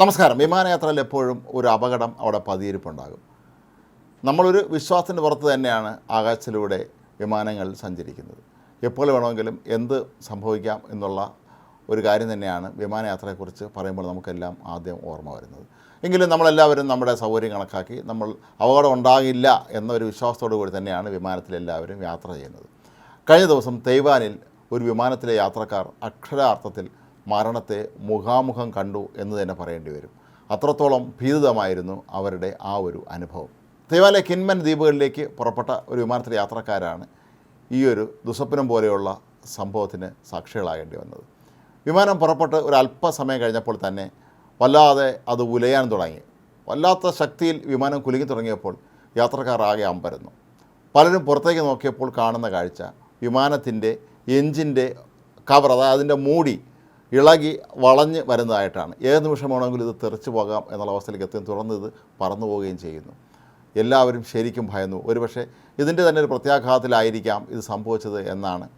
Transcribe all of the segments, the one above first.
നമസ്കാരം. വിമാനയാത്രയിൽ എപ്പോഴും ഒരു അപകടം അവിടെ പതിയിരിപ്പുണ്ടാകും. നമ്മളൊരു വിശ്വാസത്തിന്റെ പുറത്ത് തന്നെയാണ് ആകാശത്തിലൂടെ വിമാനങ്ങൾ സഞ്ചരിക്കുന്നത്. എപ്പോൾ വേണമെങ്കിലും എന്ത് സംഭവിക്കാം എന്നുള്ള ഒരു കാര്യം തന്നെയാണ് വിമാനയാത്രയെക്കുറിച്ച് പറയുമ്പോൾ നമുക്കെല്ലാം ആദ്യം ഓർമ്മ വരുന്നത്. എങ്കിലും നമ്മളെല്ലാവരും നമ്മുടെ സൗകര്യം കണക്കാക്കി നമ്മൾ അപകടം ഉണ്ടാകില്ല എന്നൊരു വിശ്വാസത്തോടു കൂടി തന്നെയാണ് വിമാനത്തിലെല്ലാവരും യാത്ര ചെയ്യുന്നത്. കഴിഞ്ഞ ദിവസം തൈവാനിൽ ഒരു വിമാനത്തിലെ യാത്രക്കാർ അക്ഷരാർത്ഥത്തിൽ മരണത്തെ മുഖാമുഖം കണ്ടു എന്ന് തന്നെ പറയേണ്ടി വരും. അത്രത്തോളം ഭീതിതമായിരുന്നു അവരുടെ ആ ഒരു അനുഭവം. ദൈവാലയ കിൻമൻ ദ്വീപുകളിലേക്ക് പുറപ്പെട്ട ഒരു വിമാനത്തിലെ യാത്രക്കാരാണ് ഈ ഒരു ദുസ്വപ്നം പോലെയുള്ള സംഭവത്തിന് സാക്ഷികളാകേണ്ടി വന്നത്. വിമാനം പുറപ്പെട്ട് ഒരു അല്പസമയം കഴിഞ്ഞപ്പോൾ തന്നെ വല്ലാതെ അത് ഉലയാൻ തുടങ്ങി. വല്ലാത്ത ശക്തിയിൽ വിമാനം കുലുങ്ങി തുടങ്ങിയപ്പോൾ യാത്രക്കാർ ആകെ അമ്പരുന്നു. പലരും പുറത്തേക്ക് നോക്കിയപ്പോൾ കാണുന്ന കാഴ്ച വിമാനത്തിന്റെ എഞ്ചിന്റെ കവർ അതായത് അതിന്റെ മൂടി ഇളകി വളഞ്ഞ് വരുന്നതായിട്ടാണ്. ഏത് നിമിഷം വേണമെങ്കിലും ഇത് തെറിച്ചു പോകാം എന്നുള്ള അവസ്ഥയിലേക്ക് എത്തുകയും തുടർന്ന് ഇത് പറന്നു പോവുകയും ചെയ്യുന്നു. എല്ലാവരും ശരിക്കും ഭയന്നു. ഒരുപക്ഷെ ഇതിന്റെ തന്നെ ഒരു പ്രത്യാഘാതത്തിലായിരിക്കാം ഇത് സംഭവിച്ചത് എന്നാണ്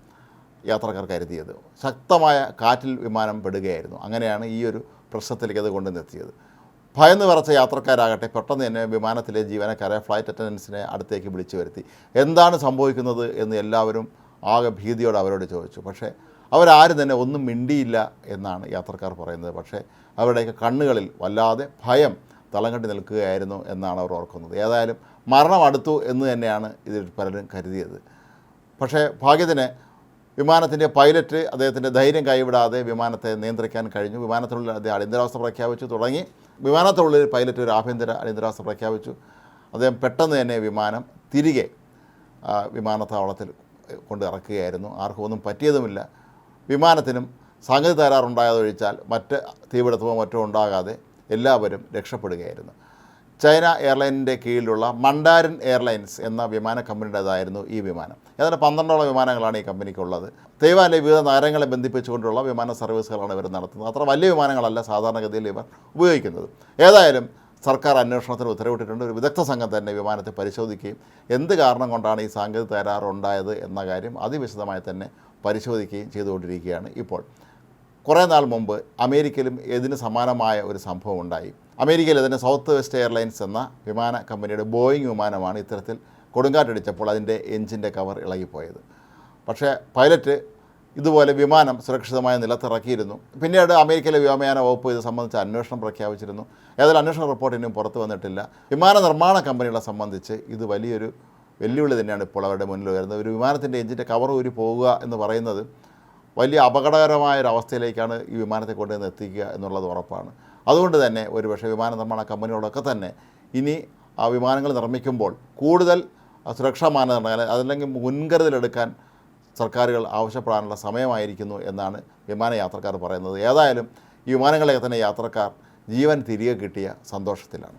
യാത്രക്കാർ കരുതിയത്. ശക്തമായ കാറ്റിൽ വിമാനം പെടുകയായിരുന്നു. അങ്ങനെയാണ് ഈ ഒരു പ്രശ്നത്തിലേക്ക് അത് കൊണ്ടുവന്നെത്തിയത്. ഭയന്ന് വിറച്ച യാത്രക്കാരാകട്ടെ പെട്ടെന്ന് തന്നെ വിമാനത്തിലെ ജീവനക്കാരെ ഫ്ലൈറ്റ് അറ്റൻഡൻസിനെ അടുത്തേക്ക് വിളിച്ചു വരുത്തി. എന്താണ് സംഭവിക്കുന്നത് എന്ന് എല്ലാവരും ആകെ ഭീതിയോടെ അവരോട് ചോദിച്ചു. പക്ഷേ അവരാരും തന്നെ ഒന്നും മിണ്ടിയില്ല എന്നാണ് യാത്രക്കാർ പറയുന്നത്. പക്ഷേ അവരുടെയൊക്കെ കണ്ണുകളിൽ വല്ലാതെ ഭയം തളം കെട്ടി നിൽക്കുകയായിരുന്നു എന്നാണ് അവർ ഓർക്കുന്നത്. ഏതായാലും മരണം അടുത്തു എന്ന് തന്നെയാണ് ഇതിൽ പലരും കരുതിയത്. പക്ഷേ ഭാഗ്യത്തിന് വിമാനത്തിന്റെ പൈലറ്റ് അദ്ദേഹത്തിന്റെ ധൈര്യം കൈവിടാതെ വിമാനത്തെ നിയന്ത്രിക്കാൻ കഴിഞ്ഞു. വിമാനത്തിനുള്ളിൽ അദ്ദേഹം അടിയന്തരാവസ്ഥ പ്രഖ്യാപിച്ചു തുടങ്ങി. വിമാനത്തിനുള്ളിൽ പൈലറ്റ് ഒരു ആഭ്യന്തര അടിയന്തരാവസ്ഥ പ്രഖ്യാപിച്ചു. അദ്ദേഹം പെട്ടെന്ന് തന്നെ വിമാനം തിരികെ വിമാനത്താവളത്തിൽ കൊണ്ട് ഇറക്കുകയായിരുന്നു ആർക്കും ഒന്നും പറ്റിയതുമില്ല. വിമാനത്തിനും സംഗതി തകരാറുണ്ടായതൊഴിച്ചാൽ മറ്റ് തീപിടുത്തമോ മറ്റോ ഉണ്ടാകാതെ എല്ലാവരും രക്ഷപ്പെടുകയായിരുന്നു. ചൈന എയർലൈനിന്റെ കീഴിലുള്ള മണ്ടാരൻ എയർലൈൻസ് എന്ന വിമാന കമ്പനിയുടേതായിരുന്നു ഈ വിമാനം. ഏതാണ്ട് പന്ത്രണ്ടോളം വിമാനങ്ങളാണ് ഈ കമ്പനിക്കുള്ളത്. തൈവാനിലെ വിവിധ നഗരങ്ങളെ ബന്ധിപ്പിച്ചുകൊണ്ടുള്ള വിമാന സർവീസുകളാണ് ഇവർ നടത്തുന്നത്. അത്ര വലിയ വിമാനങ്ങളല്ല സാധാരണഗതിയിൽ ഇവർ ഉപയോഗിക്കുന്നത്. ഏതായാലും സർക്കാർ അന്വേഷണത്തിന് ഉത്തരവിട്ടിട്ടുണ്ട്. ഒരു വിദഗ്ധ സംഘം തന്നെ വിമാനത്തെ പരിശോധിക്കുകയും എന്ത് കാരണം കൊണ്ടാണ് ഈ സാങ്കേതിക തകരാറുണ്ടായത് എന്ന കാര്യം അതിവിശദമായി തന്നെ പരിശോധിക്കുകയും ചെയ്തുകൊണ്ടിരിക്കുകയാണ് ഇപ്പോൾ. കുറേ നാൾ മുമ്പ് അമേരിക്കയിലും ഇതിന് സമാനമായ ഒരു സംഭവം ഉണ്ടായി. അമേരിക്കയിൽ തന്നെ സൗത്ത് വെസ്റ്റ് എയർലൈൻസ് എന്ന വിമാന കമ്പനിയുടെ ബോയിങ് വിമാനമാണ് ഇത്തരത്തിൽ കൊടുങ്കാറ്റടിച്ചപ്പോൾ അതിന്റെ എഞ്ചിന്റെ കവർ ഇളകിപ്പോയത്. പക്ഷേ പൈലറ്റ് ഇതുപോലെ വിമാനം സുരക്ഷിതമായ നിലത്തിറക്കിയിരുന്നു. പിന്നീട് അമേരിക്കയിലെ വ്യോമയാന വകുപ്പ് ഇത് സംബന്ധിച്ച് അന്വേഷണം പ്രഖ്യാപിച്ചിരുന്നു. ഏതായാലും അന്വേഷണ റിപ്പോർട്ട് ഇനിയും പുറത്തു വന്നിട്ടില്ല. വിമാന നിർമ്മാണ കമ്പനികളെ സംബന്ധിച്ച് ഇത് വലിയൊരു വെല്ലുവിളി തന്നെയാണ് ഇപ്പോൾ അവരുടെ മുന്നിൽ വരുന്നത് ഒരു വിമാനത്തിന്റെ എഞ്ചിന്റെ കവർ ഊരി പോവുക എന്ന് പറയുന്നത് വലിയ അപകടകരമായ ഒരു അവസ്ഥയിലേക്കാണ് ഈ വിമാനത്തെ കൊണ്ടുവന്ന് എത്തിക്കുക എന്നുള്ളത് ഉറപ്പാണ്. അതുകൊണ്ട് തന്നെ ഒരുപക്ഷെ വിമാന നിർമ്മാണ കമ്പനികളൊക്കെ തന്നെ ഇനി ആ വിമാനങ്ങൾ നിർമ്മിക്കുമ്പോൾ കൂടുതൽ സുരക്ഷാ മാനദണ്ഡങ്ങൾ അതല്ലെങ്കിൽ മുൻകരുതലെടുക്കാൻ സർക്കാരുകൾ ആവശ്യപ്പെടാനുള്ള സമയമായിരിക്കുന്നു എന്നാണ് വിമാന യാത്രക്കാർ പറയുന്നത്. ഏതായാലും ഈ വിമാനങ്ങളെ തന്നെ യാത്രക്കാർ ജീവൻ തിരികെ കിട്ടിയ സന്തോഷത്തിലാണ്.